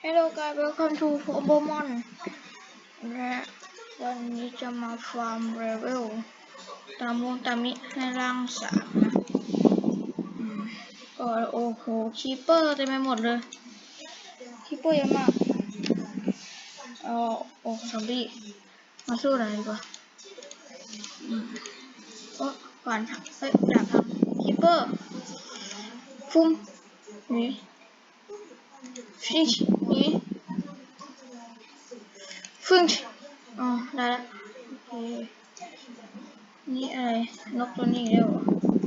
Hello guys welcome to Pokemon และวันนี้จะมาฟาร์มเรเวลตามวงตามิให้ร่างสามนะก็โอ้โหคีเปอร์เต็มไปหมดเลยคีเปอร์เยอะมากเอาโอ้ซอมบี้มาสู้หน่อยดีกว่าอืมโอ้ผ่านเอ้ยดาบทางคีเปอร์ฟุ้มนี่ฟิช นี่ฟิชอ๋อได้แล้วนี่อะไรนกตัวนี้อีกแล้วเหรอ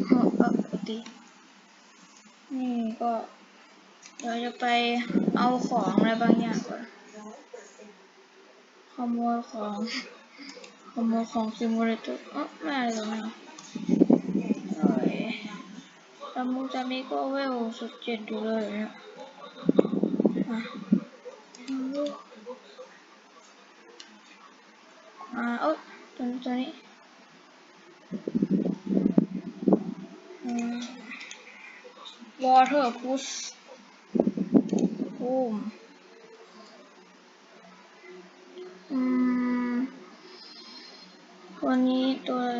เออเออปกตินี่ก็เดี๋ยวจะไปเอาของอะไรบางอย่างก่อนขโมยของขโมยของซิมูเลเตอร์เออไม่อะไรหรอกนะโอ้ยจามูจามิก็เวลสุดเจ็ดอยู่เลยเนี่ยอะ อ่าโอ้ตัวนี้ตัวนี้อืม water push บูมอืมตัวนี้ตัวอะไร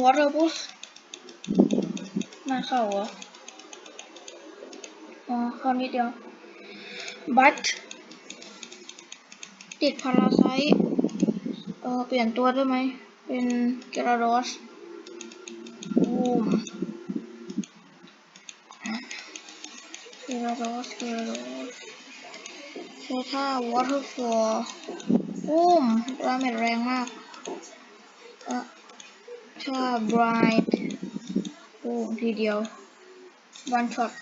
water push มาเข้าเหรอ อ๋อเข้านิดเดียวบัตติดพาราไซเออเปลี่ยนตัวได้ไหม เป็นเกราโดสบูมเกราโดสเกราโดสใช้ท่าวอเตอร์ฟอร์บูมดาเมจแรงมากเออท่าบรท์บูมทีเดียววันช็อต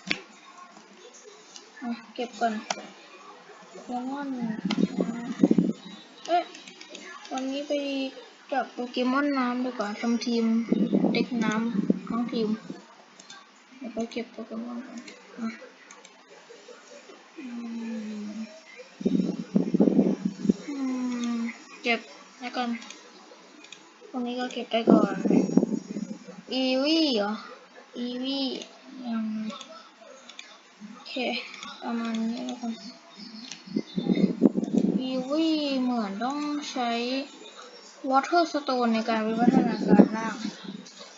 เก็บก่อนเลมอนเอ๊ะวันนี้ไปจับโปเกมอนน้ำดีกว่าทำทีมเด็กน้ำทั้งทีมเดี๋ยวไปเก็บโปเกมอนก่อนเก็บแล้วกันวันนี้ก็เก็บไปก่อนอีวีเหรออีวียัง ค ประมาณนี้แล้วกันอีวีเหมือนต้องใช้ Water Stone ในการวิวัฒนาการร่าง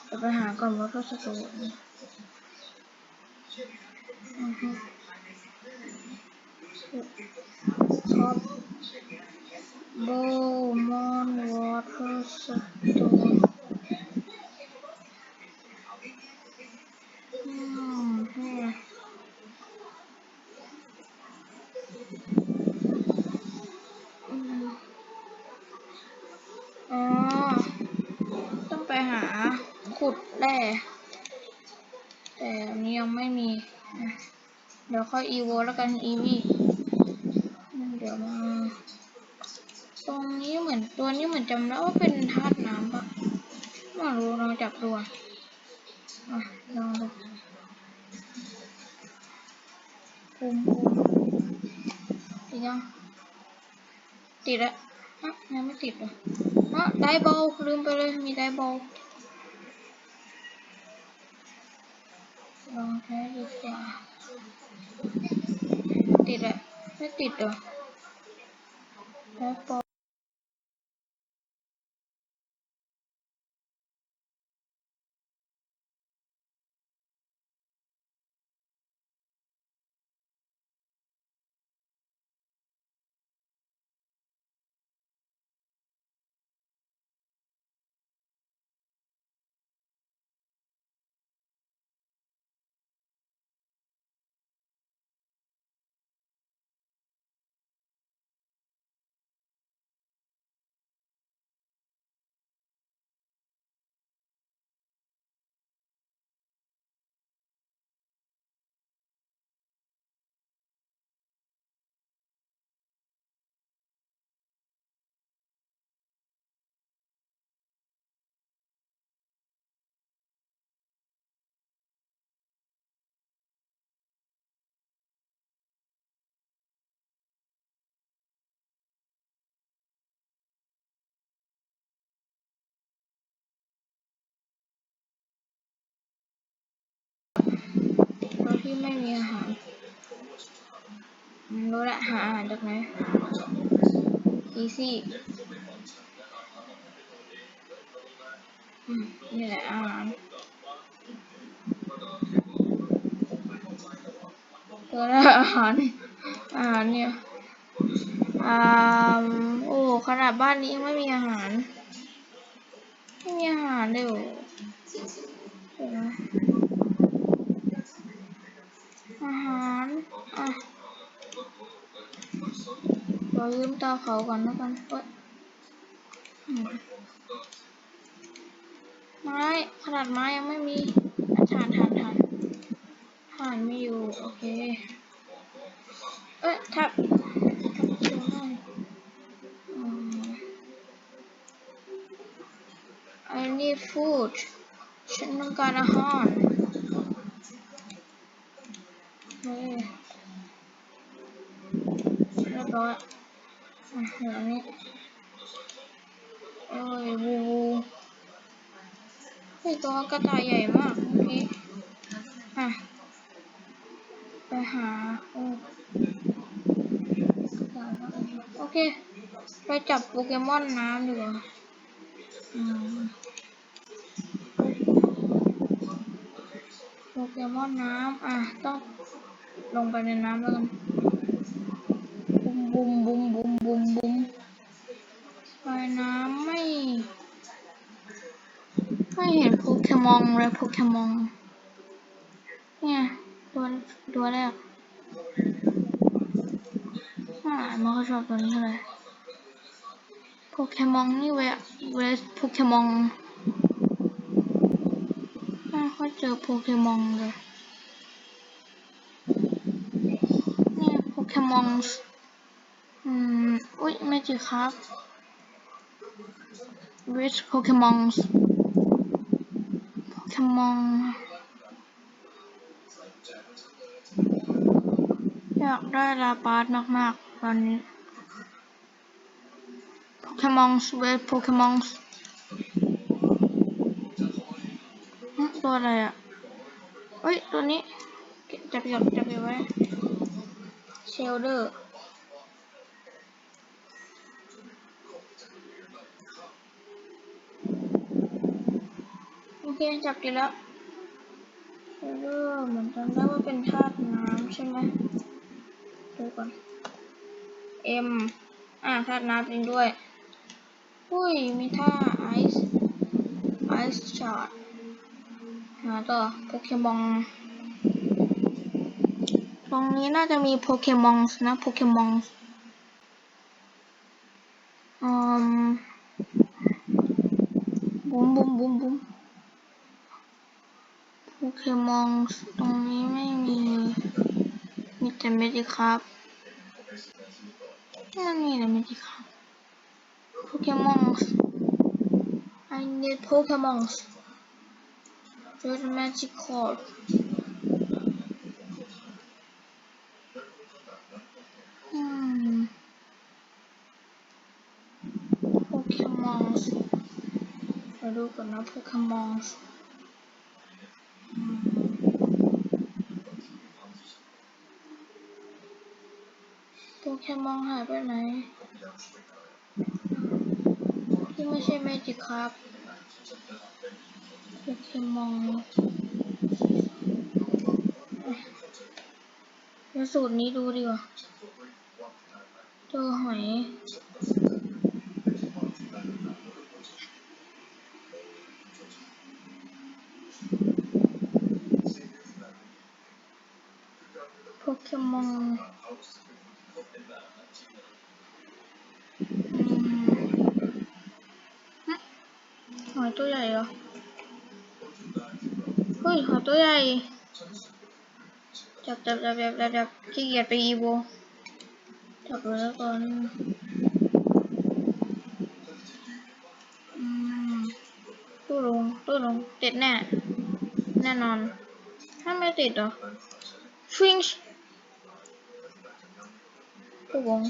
เดี๋ยวไปหาก่อน Water Stone อือฮึท็อปโบมอน Water Stone อื อีโวแล้วกันอีวีเดี๋ยวมา ตรงนี้เหมือนตัวนี้เหมือนจำได้ว่าเป็นธาตุน้ำปะไม่รู้ลองจับดูอะอะลองดูภูมิภูมิติดยังติดล้วอะยังไม่ติดเลยอะได้บอลลืมไปเลยมีได้บอลลองใช้ดีกว่า ติดแล้วไม่ติดเหรอได้บอ ไม่มีอาหารรู้ละหาอาหารจากไหน easy อืมนี่แหละอาหารเจอแล้วอาหารอาหารเนี่ยอ่าโอ้ขนาดบ้านนี้ยังไม่มีอาหารไม่มีอาหารเลยเหรอเดี๋ยวนะ อาหาร อะขอยืมเตาเขาก่อนแล้วกันเอ้ยไม้ขนาดไม้ยังไม่มีอะถ่านถ่านถ่านถ่านไม่อยู่ โอเค เอ้ยทับทับเชียวได้ I need food ฉันต้องการอาหารเฮ้ยเร้อยอะเหลืออันนี้เอ้ยวูวูเฮ้ยตัวกระต่ายใหญ่มากเมื่อกี้อะไปหาโอ้โอเค ไปจับโปเกมอนน้ำดีกว่าโปเกมอนน้ำอะต้องลงไปในน้ำแล้วกัน บุมบุมบุมบุมบุมบุมไปน้ำไม่ ไม่เห็นโปเกมอนเลยโปเกมอนเนี่ยตัวตัวแรกอ่าไม่ค่อยชอบตัวนี้เท่าไหร่โปเกมอนนี่เวเวสโปเกมอนไม่ค่อยเจอโปเกมอนเลย เนี่ยโปเกมอน ไม่จีครับ Which Pokemon โปเกมอนอยากได้ลาปาร์ตมาก ๆ ตอนนี้ Pokemon Which Pokemon ตัวอะไรอะเฮ้ย ตัวนี้ จับจับจับไปไว้ เชลเดอร์ เคจับกินแล้วเชลเดอเหมือนจำได้ว่าเป็นธาตุน้ำใช่ไหมดูก่อนเอ็มอ่าธาตุน้ำจริงด้วยอุ้ย มีท่าไอซ์ไอซ์ช็อตหาต่อโปเกมอนตรงนี้น่าจะมีโปเกมอนนะโปเกมอนอืมบุ้มบุ้มบุ้มบุ้ม โปเกมอนตรงนี้ไม่มี มีแต่เมจิครับนั่นนี่แหละเมจิครับโปเกมอน I need Pokemon Red Magikarp อืมโปเกมอนมาดูก่อนนะโปเกมอน โปเกมอนหายไปไหน ที่ไม่ใช่เมจิกครับโปเกมอนแล้วสูตรนี้ดูดีกว่าเจอหอยโปเกมอนอืมหึ หอยตัวใหญ่เหรอ เฮ้ยหอยตัวใหญ่ จับจับจับจับจับจับขี้เกียจไปอีโวจับเลยแล้วก่อนอืมตู้ลงตู้ลงติดแน่ แน่นอน ถ้าไม่ติดเหรอฟิงช์ตู้วง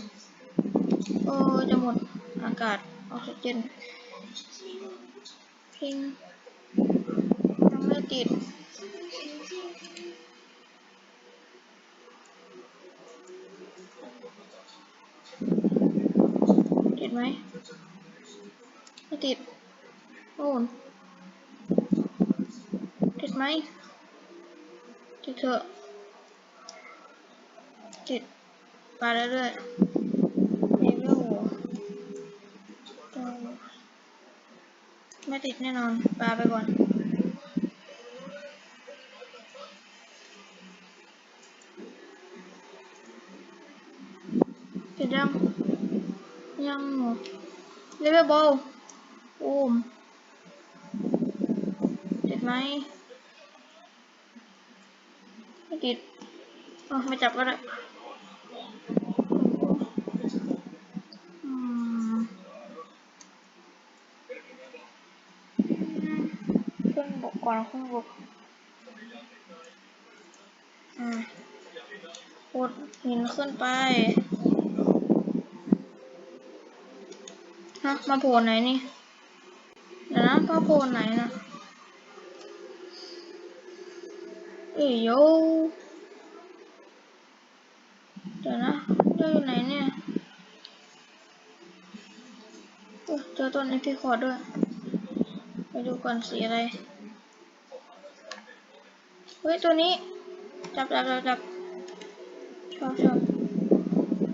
โอ้จะหมดอากาศออกซิเจน ริงยังไม่ติด ติดไหมไม่ติดโอ้ติดไหมติดเถอะติดมาเรื่อย ไม่ติดแน่นอนปาไปก่อนติดยังยังเหรอเลเวลบอลโอ้มติดไหมไม่ติดอ๋อไม่จับก็ได้อืมขึ้นบ ก่อนขึ้นบกอ่าขุดหินขึ้นไป ฮะ มาโผล่ไหนนี่เดี๋ยวนะมาโผล่ไหนนะเอ้ยโยเดี๋ยวนะเจออยู่ไหนเนี่ยโอ้เจอต้นไอพีคอร์ดด้วย ไปดูก่อนสีอะไร ฮ้ยตัวนี้ จับจับจับจับชอบชอบ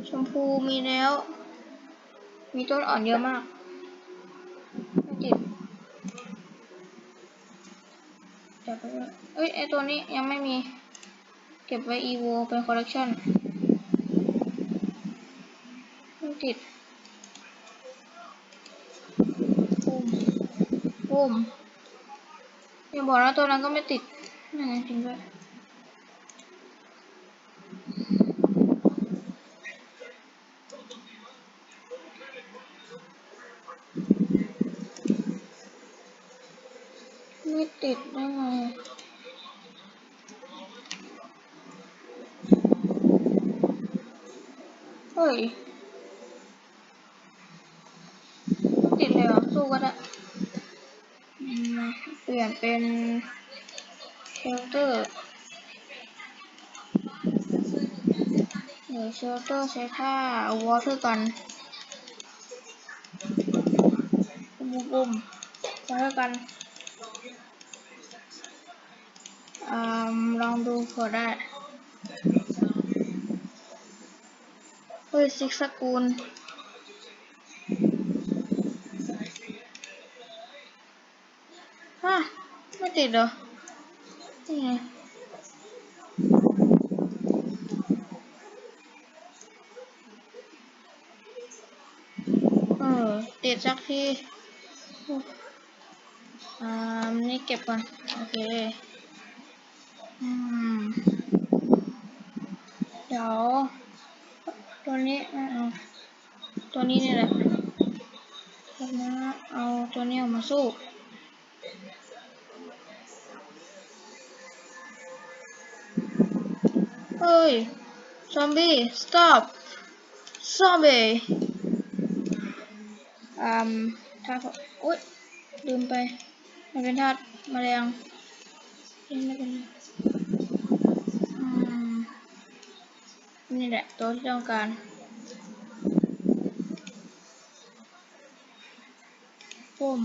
ชมพูมีแล้ว มีต้นอ่อนเยอะมากไม่ติดจับไปเอ้ยไอตัวนี้ยังไม่มี เก็บไว้ evo เป็นคอลเลกชันไม่ติดปุ้มปุ้มอย่าบอกนะตัวนั้นก็ไม่ติด นั่นจริงด้วยไม่ติดได้ไงเฮ้ยติดเลยเหรอสู้ก็ได้เปลี่ยนเป็น เชลเตอร์เดี๋ยวเชลเตอร์ใช้ท่าวอเตอร์กันบุ้มบุ้มวอเตอร์กันอลองดูเผื่อได้เฮ้ยซิกสกูลฮะไม่ติดเหรอ นี่ไงเออติดสักทีอ่านี่เก็บก่อน โอเค อืม เดี๋ยว ตัวนี้ไม่เอาตัวนี้นี่แหละตัวนี้เอาตัวนี้ออกมาสู้ เฮ้ย ซอมบี้ stop ซอมบี้อืมถ้าอุ๊ยลืมไป มันเป็นธาตุแมลงไม่เป็นนี่แหละตัวที่ต้องการปุ่ม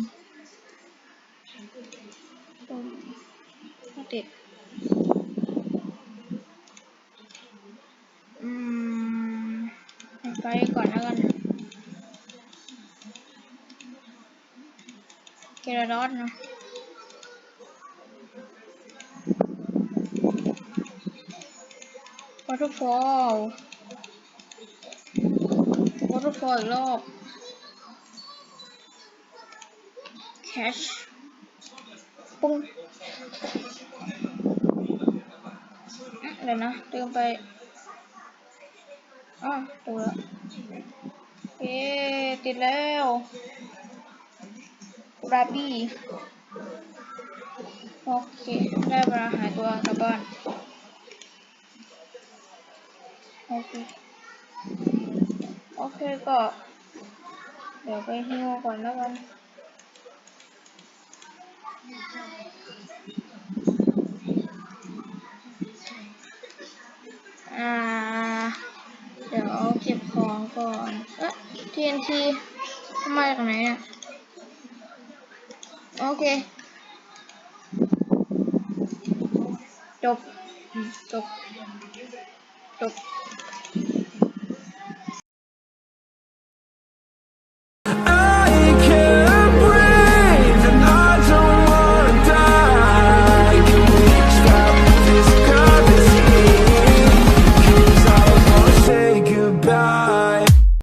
ปุ่มติด อืมไปก่อนแล้วกันเกลาดอสนะ waterfall waterfall อีกรอบ cash ปุ้งอะเดี๋ยวนะเติมไป อ้าวตัวละเอ๊ติดแล้วราบี้โอเค ได้เวลาหายตัวกลับบ้านโอเคโอเคก็ เดี๋ยวไปฮิวก่อนแล้วกันอ่า ดี๋ยวเอาเก็บของก่อน เอ๊ะ TNT มาจากไหนเนี่ยโอเค จบ จบ จบ